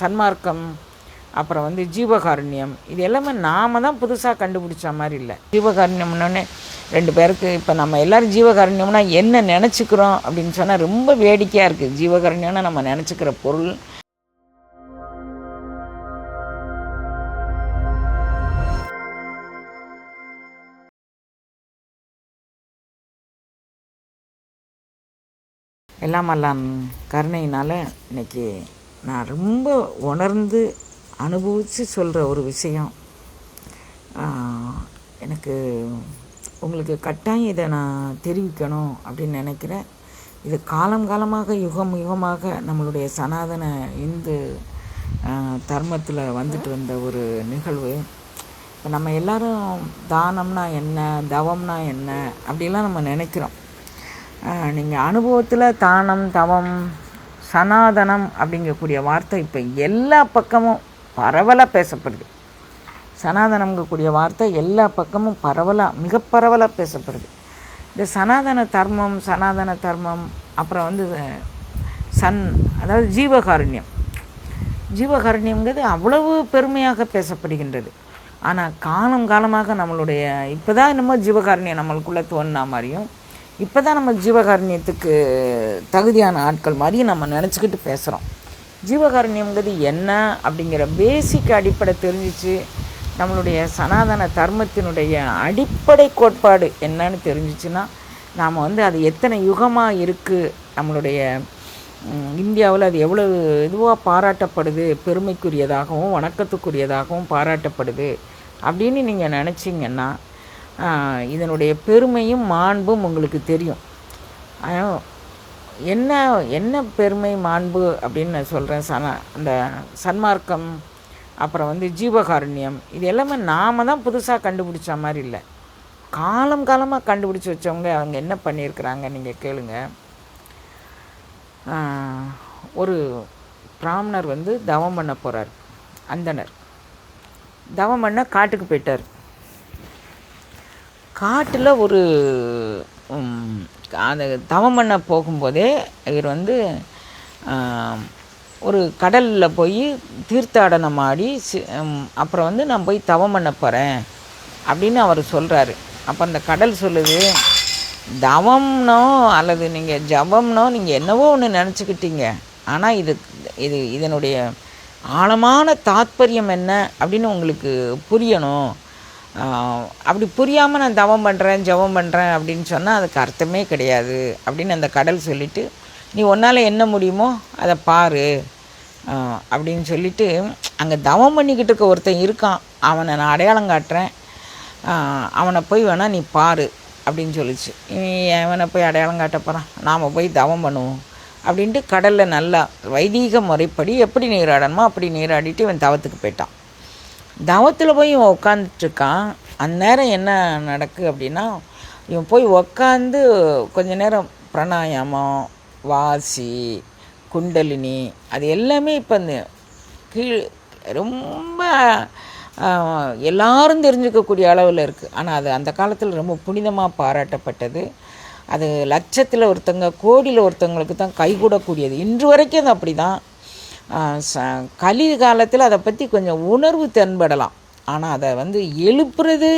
சன்மார்க்கம் அப்புறம் வந்து ஜீவகாருண்யம் இது எல்லாமே நாம தான் புதுசாக கண்டுபிடிச்ச மாதிரி இல்லை. ஜீவகாருண்யம்னோடனே ரெண்டு பேருக்கு இப்போ நம்ம எல்லோரும் ஜீவகாருண்யம்னா என்ன நினச்சிக்கிறோம் அப்படின்னு சொன்னால் ரொம்ப வேடிக்கையாக இருக்குது ஜீவகாருண்யம்னா நம்ம நினச்சிக்கிற பொருள். எல்லாம் எல்லாம் கருணையினால் இன்னைக்கு நான் ரொம்ப உணர்ந்து அனுபவித்து சொல்கிற ஒரு விஷயம். எனக்கு உங்களுக்கு கட்டாயம் இதை நான் தெரிவிக்கணும் அப்படின்னு நினைக்கிறேன். இது காலம் காலமாக யுகம் யுகமாக நம்மளுடைய சனாதன இந்து தர்மத்தில் வந்துட்டு வந்த ஒரு நிகழ்வு. இப்போ நம்ம எல்லாரும் தானம்னா என்ன தவம்னா என்ன அப்படிலாம் நம்ம நினைக்கிறோம். நீங்கள் அனுபவத்தில் தானம் தவம் சனாதனம் அப்படிங்கக்கூடிய வார்த்தை இப்போ எல்லா பக்கமும் பரவலாக பேசப்படுது. சனாதனம்ங்கக்கூடிய வார்த்தை எல்லா பக்கமும் பரவலாக மிக பரவலாக பேசப்படுது. இந்த சனாதன தர்மம் சனாதன தர்மம் அப்புறம் வந்து சன் அதாவது ஜீவகாருண்யம். ஜீவகாருண்யங்கிறது அவ்வளவு பெருமையாக பேசப்படுகின்றது. ஆனால் காலம் காலமாக நம்மளுடைய இப்போ தான் என்னமோ ஜீவகாருண்யம் நம்மளுக்குள்ளே தோணுனா மாதிரியும் இப்போ தான் நம்ம ஜீவகாருண்யத்துக்கு தகுதியான ஆட்கள் மாதிரியும் நம்ம நினச்சிக்கிட்டு பேசுகிறோம் ஜீவகாருண்யங்கிறது என்ன அப்படிங்கிற பேசிக் அடிப்படை தெரிஞ்சிச்சு. நம்மளுடைய சனாதன தர்மத்தினுடைய அடிப்படை கோட்பாடு என்னன்னு தெரிஞ்சிச்சுன்னா நாம் வந்து அது எத்தனை யுகமாக இருக்குது நம்மளுடைய இந்தியாவில் அது எவ்வளவு இதுவாக பாராட்டப்படுது பெருமைக்குரியதாகவும் வணக்கத்துக்குரியதாகவும் பாராட்டப்படுது அப்படின்னு நீங்கள் நினச்சிங்கன்னா இதனுடைய பெருமையும் மாண்பும் உங்களுக்கு தெரியும். என்ன என்ன பெருமை மாண்பு அப்படின்னு நான் சொல்கிறேன் சன அந்த சன்மார்க்கம் அப்புறம் வந்து ஜீவகாருண்யம் இது எல்லாமே நாம தான் புதுசாக கண்டுபிடிச்ச மாதிரி இல்லை. காலம் காலமாக கண்டுபிடிச்சி வச்சவங்க அவங்க என்ன பண்ணியிருக்கிறாங்க நீங்கள் கேளுங்க. ஒரு பிராமணர் வந்து தவம் பண்ண போகிறார் அந்தனர். தவம் பண்ண காட்டுக்கு போயிட்டார். காட்டில் ஒரு அந்த தவம் பண்ண போகும்போதே இவர் வந்து ஒரு கடலில் போய் தீர்த்தாடனம் ஆடி சி- அப்புறம் வந்து நான் போய் தவம் பண்ண போகிறேன் அப்படின்னு அவர் சொல்கிறாரு அப்போ அந்த கடல் சொல்லுது தவம்னோ அல்லது நீங்கள் ஜபம்னோ நீங்கள் என்னவோ ஒன்று நினச்சிக்கிட்டீங்க. ஆனால் இது இது இதனுடைய ஆழமான தாத்பரியம் என்ன? அப்படின்னு உங்களுக்கு புரியணும். அப்படி புரியாமல் நான் தவம் பண்ணுறேன் ஜெபம் பண்ணுறேன் அப்படின்னு சொன்னால் அதுக்கு அர்த்தமே கிடையாது அப்படின்னு அந்த கடல் சொல்லிவிட்டு நீ உன்னால் என்ன முடியுமோ அதை பாரு அப்படின்னு சொல்லிட்டு அங்கே தவம் பண்ணிக்கிட்டு இருக்க ஒருத்தன் இருக்கான். அவனை நான் அடையாளம் காட்டுறேன். அவனை போய் வேணால் நீ பாரு அப்படின்னு சொல்லிச்சு. நீ அவனை போய் அடையாளம் காட்ட போகிறான் நாம் போய் தவம் பண்ணுவோம் அப்படின்ட்டு கடலில் நல்லா வைதீக முறைப்படி எப்படி நீராடணுமோ அப்படி நீராடிட்டு இவன் தவத்துக்கு போயிட்டான். தவத்தில் போய் இவன் உட்காந்துட்ருக்கான் அந்நேரம் என்ன நடக்குது அப்படின்னா இவன் போய் உக்காந்து கொஞ்ச நேரம் பிராணாயாமம் வாசி குண்டலினி அது எல்லாமே இப்போ இந்த கீழ் ரொம்ப எல்லாரும் தெரிஞ்சுக்கக்கூடிய அளவில் இருக்குது ஆனால் அது அந்த காலத்தில் ரொம்ப புனிதமாக பாராட்டப்பட்டது. அது லட்சத்தில் ஒருத்தங்க கோடியில் ஒருத்தங்களுக்கு தான் கைகூடக்கூடியது. இன்று வரைக்கும் அது அப்படி தான் ச கலி காலத்தில் அதை பற்றி கொஞ்சம் உணர்வு தென்படலாம். ஆனால் அதை வந்து எழுப்புறது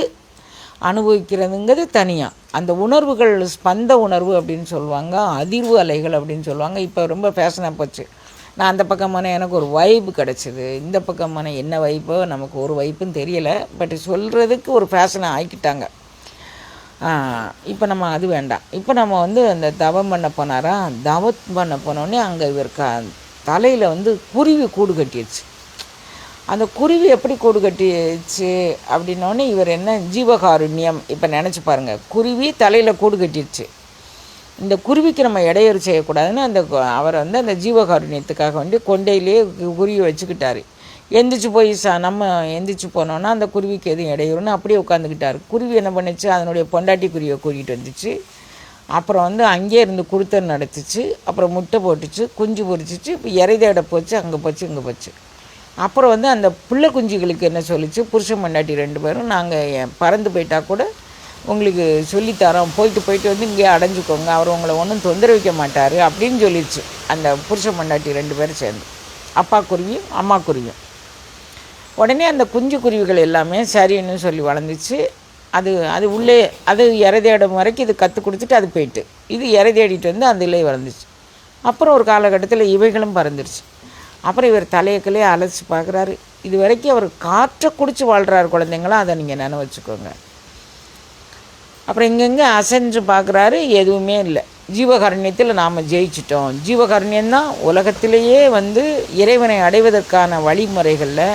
அனுபவிக்கிறதுங்கிறது தனியாக அந்த உணர்வுகள் ஸ்பந்த உணர்வு அப்படின்னு சொல்லுவாங்க அதிர்வு அலைகள் அப்படின்னு சொல்லுவாங்க. இப்போ ரொம்ப ஃபேஷனாக போச்சு. நான் அந்த பக்கமான எனக்கு ஒரு வைப்பு கிடச்சிது. இந்த பக்கமான என்ன வைப்போ நமக்கு ஒரு வைப்புன்னு தெரியலை. பட் சொல்கிறதுக்கு ஒரு ஃபேஷனை ஆக்கிட்டாங்க. இப்போ நம்ம அது வேண்டாம். இப்போ நம்ம வந்து அந்த தவம் பண்ண போனாரா? தவம் பண்ண போனோடனே அங்கே இவர் க தலையில் வந்து குருவி கூடு கட்டிடுச்சு அந்த குருவி எப்படி கூடு கட்டிடுச்சு அப்படின்னோடனே இவர் என்ன ஜீவகாருண்யம் இப்போ நினச்சி பாருங்கள் குருவி தலையில் கூடு கட்டிடுச்சு இந்த குருவிக்கு நம்ம இடையூறு செய்யக்கூடாதுன்னு அந்த அவர் வந்து அந்த ஜீவகாருண்யத்துக்காக வேண்டி கொண்டையிலேயே குருவி வச்சுக்கிட்டாரு. எந்திரிச்சு போய் சா நம்ம எந்திரிச்சு போனோன்னா அந்த குருவிக்கு எதுவும் இடையூறுன்னு அப்படியே உட்காந்துக்கிட்டாரு குருவி என்ன பண்ணுச்சு? அதனுடைய பொண்டாட்டி குருவியை கூட்டிகிட்டு வந்துச்சு. அப்புறம் வந்து அங்கேயே இருந்து குடுத்தல் நடத்துச்சு அப்புறம் முட்டை போட்டுச்சு குஞ்சு பொறிச்சிச்சு இப்போ இறை தேட போச்சு அங்கே போச்சு இங்கே போச்சு. அப்புறம் வந்து அந்த பிள்ளை குஞ்சுகளுக்கு என்ன சொல்லிச்சு புருஷன் மண்டாட்டி ரெண்டு பேரும் நாங்கள் பறந்து போயிட்டா கூட உங்களுக்கு சொல்லித்தரோம் போயிட்டு போயிட்டு வந்து இங்கேயே அடைஞ்சிக்கோங்க அவர் உங்களை ஒன்றும் தொந்தரவிக்க மாட்டார் அப்படின்னு சொல்லிடுச்சு அந்த புருஷன் மண்டாட்டி ரெண்டு பேரும் சேர்ந்து. அப்பா குருவியும் அம்மா குருவியும். உடனே அந்த குஞ்சு குருவிகள் எல்லாமே சரின்னு சொல்லி வளர்ந்துச்சு. அது அது உள்ளே அது இறை தேடும் வரைக்கும் இது கற்றுக் கொடுத்துட்டு அது போயிட்டு. இது இறை தேடிட்டு வந்து அதிலே வளர்ந்துச்சு. அப்புறம் ஒரு காலகட்டத்தில் இவைகளும் பறந்துருச்சு. அப்புறம் இவர் தலையக்கிலே அலசி பார்க்குறாரு. இது வரைக்கும் அவர் காற்றை குடித்து வாழ்கிறாரு குழந்தைங்களாம் அதை நீங்கள் நினை வச்சுக்கோங்க. அப்புறம் இங்கங்கே அசைஞ்சு பார்க்குறாரு எதுவுமே இல்லை. ஜீவகாருண்யத்தில் நாம் ஜெயிச்சிட்டோம். ஜீவகாருண்யம் தான் உலகத்திலேயே வந்து இறைவனை அடைவதற்கான வழிமுறைகளில்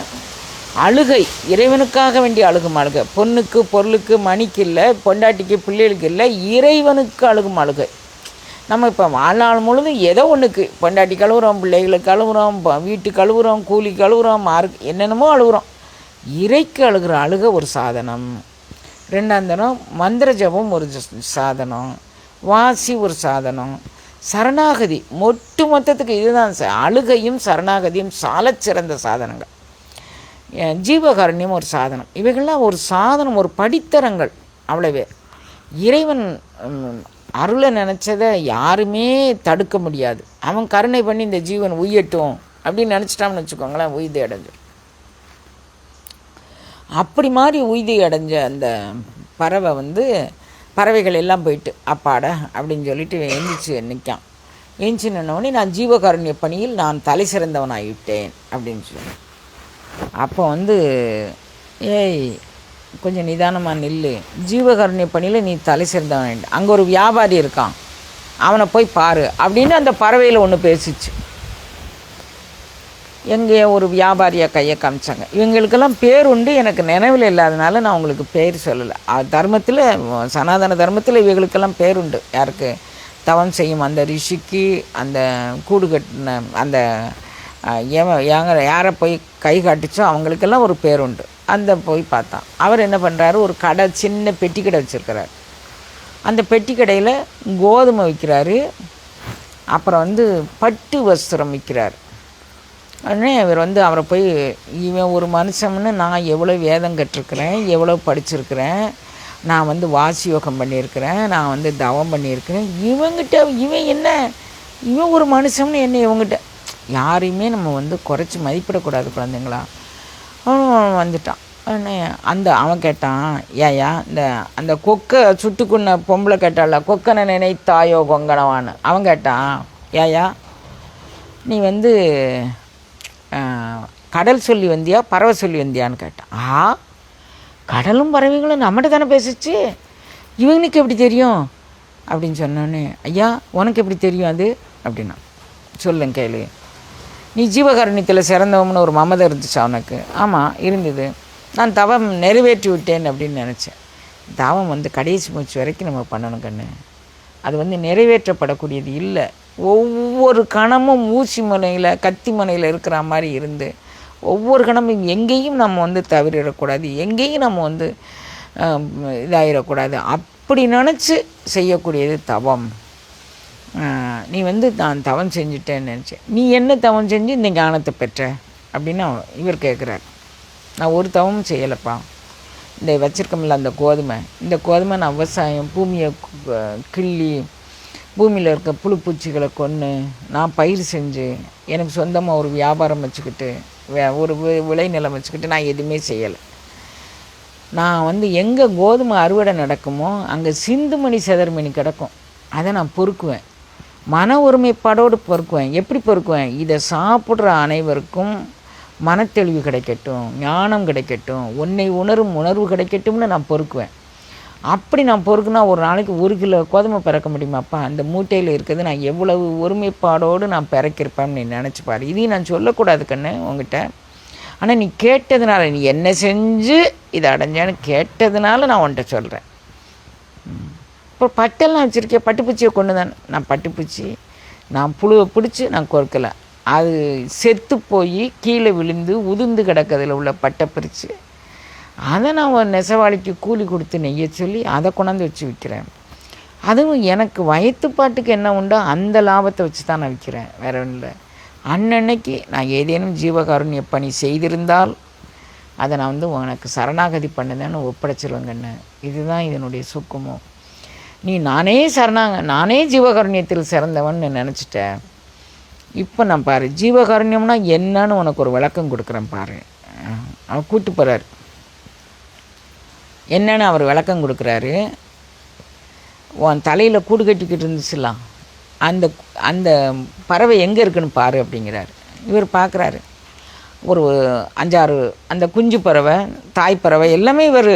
அழுகை இறைவனுக்காக வேண்டிய அழுகும் அழுகை. பொண்ணுக்கு பொருளுக்கு மணிக்கு இல்லை பொண்டாட்டிக்கு பிள்ளைகளுக்கு இல்லை இறைவனுக்கு அழுகும் அழுகை. நம்ம இப்போ வாழ்நாள் முழுதும் ஏதோ ஒன்றுக்கு பொண்டாட்டி கழுவுறோம் பிள்ளைகளுக்கு கழுவுறோம் வீட்டு கழுவுறோம் கூலி கழுவுறோம் மார்க் என்னென்னமோ அழுகுறோம். இறைக்கு அழுகிற அழுக ஒரு சாதனம். ரெண்டாம் தரம் மந்திர ஜபம் ஒரு சாதனம். வாசி ஒரு சாதனம். சரணாகதி மொட்டு மொத்தத்துக்கு இதுதான் அழுகையும் சரணாகதியும் சாலச் சிறந்த சாதனங்கள். ஜீவகாருண்யம் ஒரு சாதனம். இவைகள்லாம் ஒரு சாதனம் ஒரு படித்தரங்கள் அவ்வளவே. இறைவன் அருளை நினச்சதை யாருமே தடுக்க முடியாது. அவன் கருணை பண்ணி இந்த ஜீவன் உய்யட்டும் அப்படின்னு நினச்சிட்டான்னு வச்சுக்கோங்களேன் உய்தி அடைஞ்சு அப்படி மாதிரி உய்தி அடைஞ்ச அந்த பறவை வந்து பறவைகள் எல்லாம் போயிட்டு அப்பாடா அப்படின்னு சொல்லிட்டு எந்திரிச்சு நிற்கான். எந்திரிச்சு நின்னவொடனே நான் ஜீவகாருண்ய பணியில் நான் தலை சிறந்தவனாகிவிட்டேன் அப்படின்னு சொல்லி. அப்போ வந்து ஏய் கொஞ்சம் நிதானமாக நில்லு. ஜீவகருணிய பணியில் நீ தலை சிறந்தவன் அங்கே ஒரு வியாபாரி இருக்கான். அவனை போய் பாரு. அப்படின்னு அந்த பறவையில் ஒன்று பேசிச்சு. எங்கேயோ ஒரு வியாபாரியாக கையை காமிச்சாங்க. இவங்களுக்கெல்லாம் பேர் உண்டு. எனக்கு நினைவில் இல்லாதனால நான் உங்களுக்கு பேர் சொல்லலை. தர்மத்தில் சனாதன தர்மத்தில் இவங்களுக்கெல்லாம் பேர் உண்டு. யாருக்கு? தவம் செய்யும் அந்த ரிஷிக்கு அந்த கூடு கட்டின அந்த ஏன் யாங்க யாரை போய் கை காட்டுச்சோ அவங்களுக்கெல்லாம் ஒரு பேர் உண்டு. அந்த போய் பார்த்தான். அவர் என்ன பண்ணுறாரு ஒரு கடை சின்ன பெட்டி கடை வச்சுருக்கிறார். அந்த பெட்டி கடையில் கோதுமை விற்கிறாரு அப்புறம் வந்து பட்டு வஸ்திரம் விற்கிறார் உடனே இவர் வந்து அவரை போய் இவன் ஒரு மனுஷன்னு நான் எவ்வளோ வேதம் கற்றுருக்குறேன் எவ்வளோ படிச்சிருக்கிறேன் நான் வந்து வாசி யோகம் பண்ணியிருக்கிறேன் நான் வந்து தவம் பண்ணியிருக்கிறேன். இவங்கிட்ட இவன் என்ன? இவன் ஒரு மனுஷன்னு என்ன இவங்கிட்ட? யாரையுமே நம்ம வந்து குறைச்சி மதிப்பிடக்கூடாது குழந்தைங்களா? அவன் வந்துட்டான். அந்த அவன் கேட்டான் ஏயா இந்த அந்த கொக்கை சுட்டுக்குன்ன பொம்பளை கேட்டால கொக்கனை நினைத்தாயோ கொங்கனவான்னு அவன் கேட்டான் ஏயா நீ வந்து கடல் சொல்லி வந்தியா பறவை சொல்லி வந்தியான்னு கேட்டான். ஆ கடலும் பறவைகளும் நம்மகிட்ட தானே பேசிச்சு? இவனுக்கு எப்படி தெரியும்? அப்படின்னு சொன்னோன்னே ஐயா உனக்கு எப்படி தெரியும் அது? அப்படின்னா சொல்லுங்க கேளு. நீ ஜீவகாருண்யத்தில் சிறந்தவம்னு ஒரு மமதை இருந்துச்சு அவனுக்கு. ஆமாம் இருந்தது. நான் தவம் நிறைவேற்றி விட்டேன் அப்படின்னு நினச்சேன். தவம் வந்து கடைசி மூச்சு வரைக்கும் நம்ம பண்ணணும் கண்ணு. அது வந்து நிறைவேற்றப்படக்கூடியது இல்லை. ஒவ்வொரு கணமும் ஊசி முனையில் கத்தி முனையில் இருக்கிற மாதிரி இருந்து ஒவ்வொரு கணமும் எங்கேயும் நம்ம வந்து தவறிடக்கூடாது. எங்கேயும் நம்ம வந்து இதாகிடக்கூடாது இதாயிடக்கூடாது. அப்படி நினச்சி செய்யக்கூடியது தவம். நீ வந்து நான் தவம் செஞ்சுட்டேன்னு நினச்சேன். நீ என்ன தவம் செஞ்சு இந்த ஞானத்தை பெற்ற? அப்படின்னு இவர் கேட்குறாரு நான் ஒரு தவமும் செய்யலைப்பா. இந்த வச்சுருக்கமில்ல அந்த கோதுமை. இந்த கோதுமை நான் விவசாயம் பூமியை கிள்ளி பூமியில் இருக்க புழு பூச்சிகளை கொன்று நான் பயிர் செஞ்சு எனக்கு சொந்தமாக ஒரு வியாபாரம் வச்சுக்கிட்டு வே- ஒரு விளைநிலம் வச்சுக்கிட்டு நான் எதுவுமே செய்யலை. நான் வந்து எங்கே கோதுமை அறுவடை நடக்குமோ அங்கே சிந்துமணி செதர்மணி கிடக்கும். அதை நான் பொறுக்குவேன். மன ஒருமைப்பாடோடு பொறுக்குவேன். எப்படி பொறுக்குவேன்? இதை சாப்பிட்ற அனைவருக்கும் மனத்தெளிவு கிடைக்கட்டும் ஞானம் கிடைக்கட்டும் உன்னை உணரும் உணர்வு கிடைக்கட்டும்னு நான் பொறுக்குவேன். அப்படி நான் பொறுக்குனா ஒரு நாளைக்கு ஒரு கிலோ கோதுமை பிறக்க முடியுமாப்பா அந்த மூட்டையில் இருக்கிறது நான் எவ்வளவு ஒருமைப்பாடோடு நான் பிறக்கிருப்பேன்னு நீ நினச்சிப்பாரு இதையும் நான் சொல்லக்கூடாது கண்ணு உங்ககிட்ட ஆனால் நீ கேட்டதுனால நீ என்ன செஞ்சு இதை அடைஞ்சேன்னு கேட்டதுனால நான் உன்கிட்ட சொல்கிறேன் அப்புறம் பட்டெல்லாம் வச்சுருக்கேன் பட்டுப்பூச்சியை கொண்டு தான் நான் பட்டுப்பூச்சி நான் புழுவை பிடிச்சி நான் கொறுக்கலை. அது செத்து போய் கீழே விழுந்து உதிர்ந்து கிடக்கிறதுல உள்ள பட்டை பிரித்து அதை நான் ஒரு நெசவாளிக்கு கூலி கொடுத்து நெய்ய சொல்லி அதை கொண்டாந்து வச்சு விற்கிறேன் அதுவும் எனக்கு வயிற்றுப்பாட்டுக்கு என்ன உண்டோ அந்த லாபத்தை வச்சு தான் நான் விற்கிறேன் வேற ஒன்றும் இல்லை. அன்னன்னைக்கு நான் ஏதேனும் ஜீவகாருண்ய பணி செய்திருந்தால் அதை நான் வந்து உனக்கு சரணாகதி பண்ணுதேன்னு ஒப்படைச்சிருவேங்கன்னு இதுதான் இதனுடைய சுக்கமும். நீ நானே சரணாங்க நானே ஜீவகாருண்யத்தில் சிறந்தவன்னு நினச்சிட்டேன். இப்போ நான் பாரு ஜீவகாருண்யம்னா என்னன்னு உனக்கு ஒரு விளக்கம் கொடுக்குறேன் பாரு. அவர் கூட்டு போகிறார் என்னன்னு அவர் விளக்கம் கொடுக்குறாரு. உன் தலையில் கூடு கட்டிக்கிட்டு இருந்துச்சுலாம். அந்த அந்த பறவை எங்கே இருக்குன்னு பாரு அப்படிங்கிறாரு. இவர் பார்க்குறாரு ஒரு அஞ்சாறு அந்த குஞ்சு பறவை தாய் பறவை எல்லாமே இவர்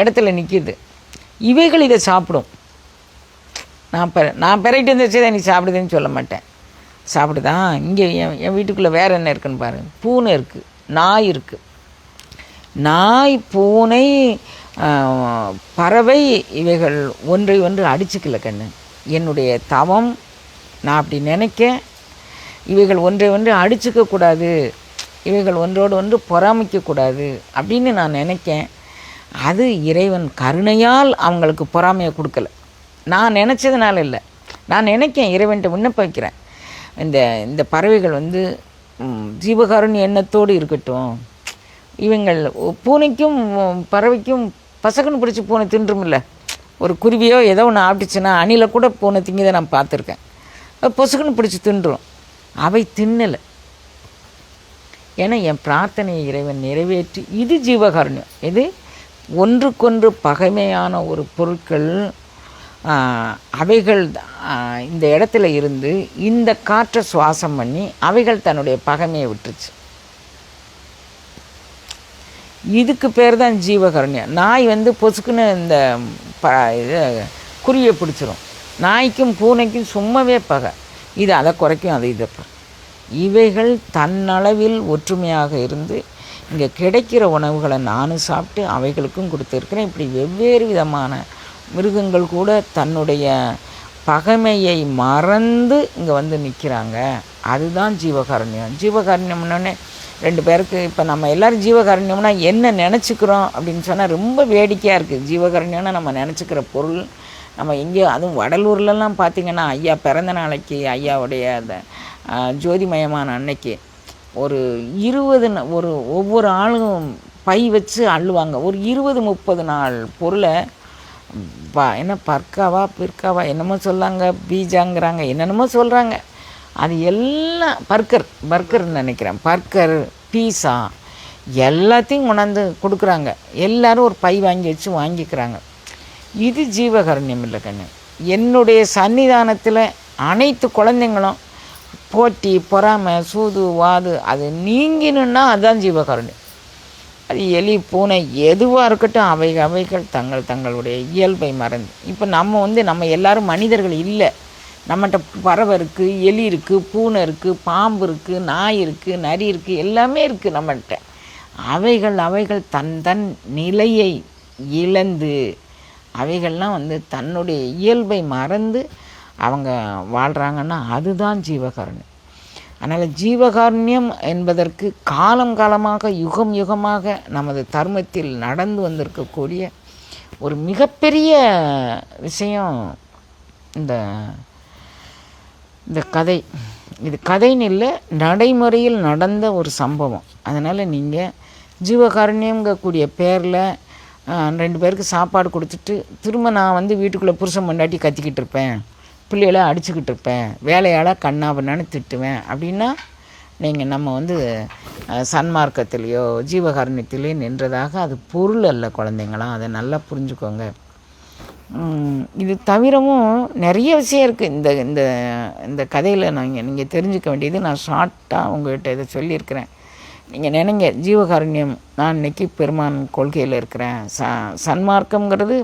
இடத்துல நிற்கிது இவைகள் இதை சாப்பிடும். நான் பெற நான் பெறகிட்டு இருந்துச்சு நீ சாப்பிடுதுன்னு சொல்ல மாட்டேன். சாப்பிடுதான் இங்கே என் என் வீட்டுக்குள்ளே வேறு என்ன இருக்குன்னு பாருங்கள் பூனை இருக்குது நாய் இருக்குது நாய் பூனை பறவை இவைகள் ஒன்றை ஒன்று அடிச்சுக்கல கண்ணு. என்னுடைய தவம் நான் அப்படி நினைக்க இவைகள் ஒன்றை ஒன்று அடிச்சுக்கக்கூடாது. இவைகள் ஒன்றோடு ஒன்று பொறாமைக்கக்கூடாது அப்படின்னு நான் நினைக்கேன். அது இறைவன் கருணையால் அவங்களுக்கு பொறாமையை கொடுக்கல. நான் நினச்சதுனால இல்லை. நான் நினைக்கேன் இறைவன்கிட்ட விண்ணப்ப வைக்கிறேன். இந்த இந்த பறவைகள் வந்து ம், எண்ணத்தோடு இருக்கட்டும். இவங்கள் பூனைக்கும் பறவைக்கும் பசக்குன்னு பிடிச்சி பூனை தின்றுமில்ல ஒரு குருவியோ ஏதோ ஒன்று ஆப்பிட்டுச்சுன்னா அணில கூட பூனை திங்கதை நான் பார்த்துருக்கேன். அது பொசுக்குன்னு பிடிச்சி தின்றும். அவை தின்னலை. ஏன்னா என் பிரார்த்தனையை இறைவன் நிறைவேற்றி இது ஜீவகாருண்யம். இது ஒன்றுக்கொன்று பகைமையான ஒரு பொருட்கள் அவைகள் இந்த இடத்துல இருந்து இந்த காற்றை சுவாசம் பண்ணி அவைகள் தன்னுடைய பகைமையை விட்டுருச்சு. இதுக்கு பேர் தான் ஜீவகருண்யம் நாய் வந்து பொசுக்குன்னு இந்த ப இது குருவியை பிடிச்சிரும். நாய்க்கும் பூனைக்கும் சும்மாவே பகை. இது அதை குறைக்கும் அது இதை இவைகள் தன்னளவில் ஒற்றுமையாக இருந்து இங்கே கிடைக்கிற உணவுகளை நானும் சாப்பிட்டு அவைகளுக்கும் கொடுத்துருக்கிறேன். இப்படி வெவ்வேறு விதமான மிருகங்கள் கூட தன்னுடைய பகைமையை மறந்து இங்கே வந்து நிற்கிறாங்க அதுதான் ஜீவகாரண்யம். ஜீவகாருண்யம்னே ரெண்டு பேருக்கு இப்போ நம்ம எல்லாரும் ஜீவகாரண்யம்னா என்ன நினச்சிக்கிறோம் அப்படின்னு சொன்னால் ரொம்ப வேடிக்கையாக இருக்குது ஜீவகாரண்யம்னா நம்ம நினச்சிக்கிற பொருள் நம்ம எங்கேயோ அதுவும் வடலூர்லலாம் பார்த்திங்கன்னா ஐயா பிறந்த நாளைக்கு ஐயாவுடைய அந்த ஜோதிமயமான அன்னைக்கு ஒரு இருபது ஒரு ஒவ்வொரு ஆளும் பை வச்சு அள்ளுவாங்க. ஒரு இருபது முப்பது நாள் பொருளை பா என்ன பர்க்காவா பிற்காவா என்னமோ சொல்லாங்க பீஜாங்கிறாங்க என்னென்னமோ சொல்கிறாங்க அது எல்லாம் பர்கர் பர்கர்னு நினைக்கிறேன். பர்க்கர் பீஸா எல்லாத்தையும் உணர்ந்து கொடுக்குறாங்க. எல்லோரும் ஒரு பை வாங்கி வச்சு வாங்கிக்கிறாங்க. இது ஜீவகரண்யம் இல்லை கண்ணு. என்னுடைய சன்னிதானத்தில் அனைத்து குழந்தைங்களும் போட்டி பொறாமை சூது வாது அது நீங்கினுன்னா அதுதான் ஜீவகருண்யம். அது எலி பூனை எதுவாக இருக்கட்டும் அவை அவைகள் தங்கள் தங்களுடைய இயல்பை மறந்து. இப்போ நம்ம வந்து நம்ம எல்லாரும் மனிதர்கள் இல்லை. நம்மகிட்ட பறவை இருக்குது எலி இருக்குது பூனை இருக்குது பாம்பு இருக்குது நாய் இருக்குது நரி இருக்குது எல்லாமே இருக்குது நம்மகிட்ட அவைகள் அவைகள் தன் தன் நிலையை இழந்து அவைகள்லாம் வந்து தன்னுடைய இயல்பை மறந்து அவங்க வாழ்கிறாங்கன்னா அதுதான் ஜீவகாருண்யம். அதனால் ஜீவகாருண்யம் என்பதற்கு காலம் காலமாக யுகம் யுகமாக நமது தர்மத்தில் நடந்து வந்திருக்கக்கூடிய ஒரு மிகப்பெரிய விஷயம் இந்த இந்த கதை. இது கதைன்னு இல்லை நடைமுறையில் நடந்த ஒரு சம்பவம். அதனால் நீங்கள் ஜீவகாருண்யங்கக்கூடிய பேரில் ரெண்டு பேருக்கு சாப்பாடு கொடுத்துட்டு திரும்ப நான் வந்து வீட்டுக்குள்ளே புருஷன் பொண்டாட்டி கத்திக்கிட்டு இருப்பேன். பிள்ளைகளை அடிச்சுக்கிட்டு இருப்பேன். வேலையால் கண்ணா பண்ணான்னு திட்டுவேன். அப்படின்னா நீங்கள் நம்ம வந்து சன்மார்க்கத்திலேயோ ஜீவகாருண்யத்திலேயோ நின்றதாக அது பொருள் அல்ல குழந்தைங்களாம் அதை நல்லா புரிஞ்சுக்கோங்க. இது தவிரவும் நிறைய விஷயம் இருக்குது இந்த இந்த இந்த கதையில் நீங்கள் நீங்கள் தெரிஞ்சுக்க வேண்டியது நான் ஷார்ட்டாக உங்கள்கிட்ட இதை சொல்லியிருக்கிறேன். நீங்கள் நினைங்க ஜீவகாருண்யம் நான் இன்னைக்கு பெருமான் கொள்கையில் இருக்கிறேன். ச சன்மார்க்கங்கிறது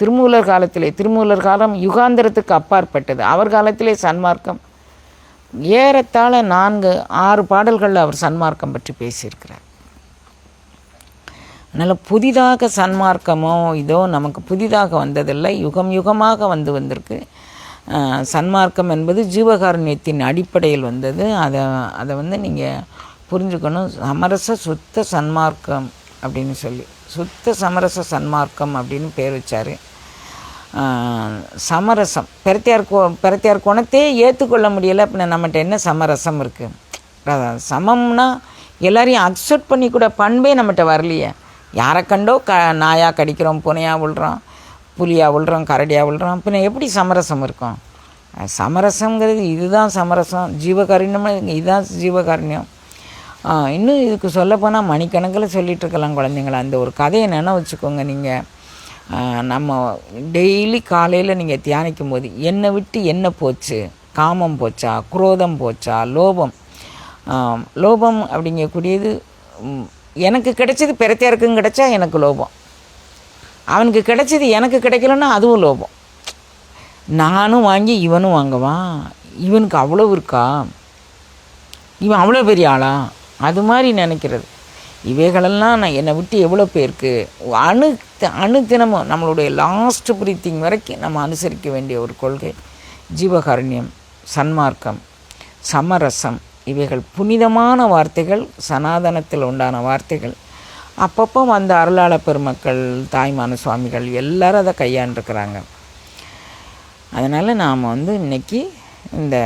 திருமூலர் காலத்திலே திருமூலர் காலம் யுகாந்திரத்துக்கு அப்பாற்பட்டது. அவர் காலத்திலே சன்மார்க்கம். ஏறத்தாழ நான்கு ஆறு பாடல்களில் அவர் சன்மார்க்கம் பற்றி பேசியிருக்கிறார். அதனால் புதிதாக சன்மார்க்கமோ இதோ நமக்கு புதிதாக வந்ததில்லை யுகம் யுகமாக வந்து வந்திருக்கு. சன்மார்க்கம் என்பது ஜீவகாருண்யத்தின் அடிப்படையில் வந்தது. அதை அதை வந்து நீங்கள் புரிஞ்சுக்கணும். சமரச சுத்த சன்மார்க்கம் அப்படின்னு சொல்லி. சுத்த சமரச சன்மார்க்கம் அப்படின்னு பேர் வச்சார். சமரசம். பெரத்தியார் கோ பெரத்தியார் குணத்தையே ஏற்றுக்கொள்ள முடியலை அப்படின்னா நம்மகிட்ட என்ன சமரசம் இருக்குது சமம்னா எல்லாரையும் அக்செப்ட் பண்ணி கூட பண்பே நம்மகிட்ட வரலையே. யாரை கண்டோ க நாயாக கடிக்கிறோம் புனையாக விழுறோம் புலியாக விழுறோம் கரடியாக விழுறோம் பின்ன எப்படி சமரசம் இருக்கும்? சமரசங்கிறது இதுதான் சமரசம். ஜீவகாருண்யம் இதுதான் ஜீவகாருண்யம். இன்னும் இதுக்கு சொல்லப்போனால் மணிக்கணக்கில் சொல்லிகிட்ருக்கலாம் குழந்தைங்கள. அந்த ஒரு கதையை நினை வச்சுக்கோங்க நீங்கள் நம்ம டெய்லி காலையில் நீங்கள் தியானிக்கும் போது என்னை விட்டு என்ன போச்சு? காமம் போச்சா? குரோதம் போச்சா? லோபம். லோபம் அப்படிங்கக்கூடியது எனக்கு கிடைச்சது பிறத்தியாருக்கும் கிடைச்சா எனக்கு லோபம். அவனுக்கு கிடைச்சது எனக்கு கிடைக்கலன்னா அதுவும் லோபம். நானும் வாங்கி இவனும் வாங்குவான் இவனுக்கு அவ்வளோ இருக்கா? இவன் அவ்வளோ பெரிய ஆளா? அது மாதிரி நினைக்கிறது. இவைகளெல்லாம் நான் என்னை விட்டு எவ்வளோ பேருக்கு அணு அணு தினமும் நம்மளுடைய லாஸ்ட் பிரீத்திங் வரைக்கும் நம்ம அனுசரிக்க வேண்டிய ஒரு கொள்கை. ஜீவகாருண்யம் சன்மார்க்கம் சமரசம் இவைகள் புனிதமான வார்த்தைகள் சனாதனத்தில் உண்டான வார்த்தைகள். அப்பப்போ வந்த அருளாள பெருமக்கள் தாய்மான சுவாமிகள் எல்லாரும் அதை கையாண்டுருக்கிறாங்க. அதனால் நாம் வந்து இன்றைக்கி இந்த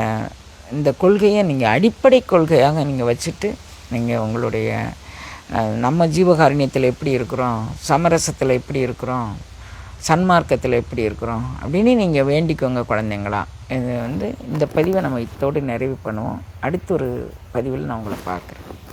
இந்த கொள்கையை நீங்கள் அடிப்படை கொள்கையாக நீங்கள் வச்சுட்டு நீங்கள் உங்களுடைய நம்ம ஜீவகாரண்யத்தில் எப்படி இருக்கிறோம்? சமரசத்தில் எப்படி இருக்கிறோம்? சன்மார்க்கத்தில் எப்படி இருக்கிறோம்? அப்படின்னு நீங்கள் வேண்டிக்கோங்க குழந்தைங்களா. இது வந்து இந்த பதிவை நம்ம இத்தோடு நிறைவு பண்ணுவோம். அடுத்த ஒரு பதிவில் நான் உங்களை பார்க்குறேன்.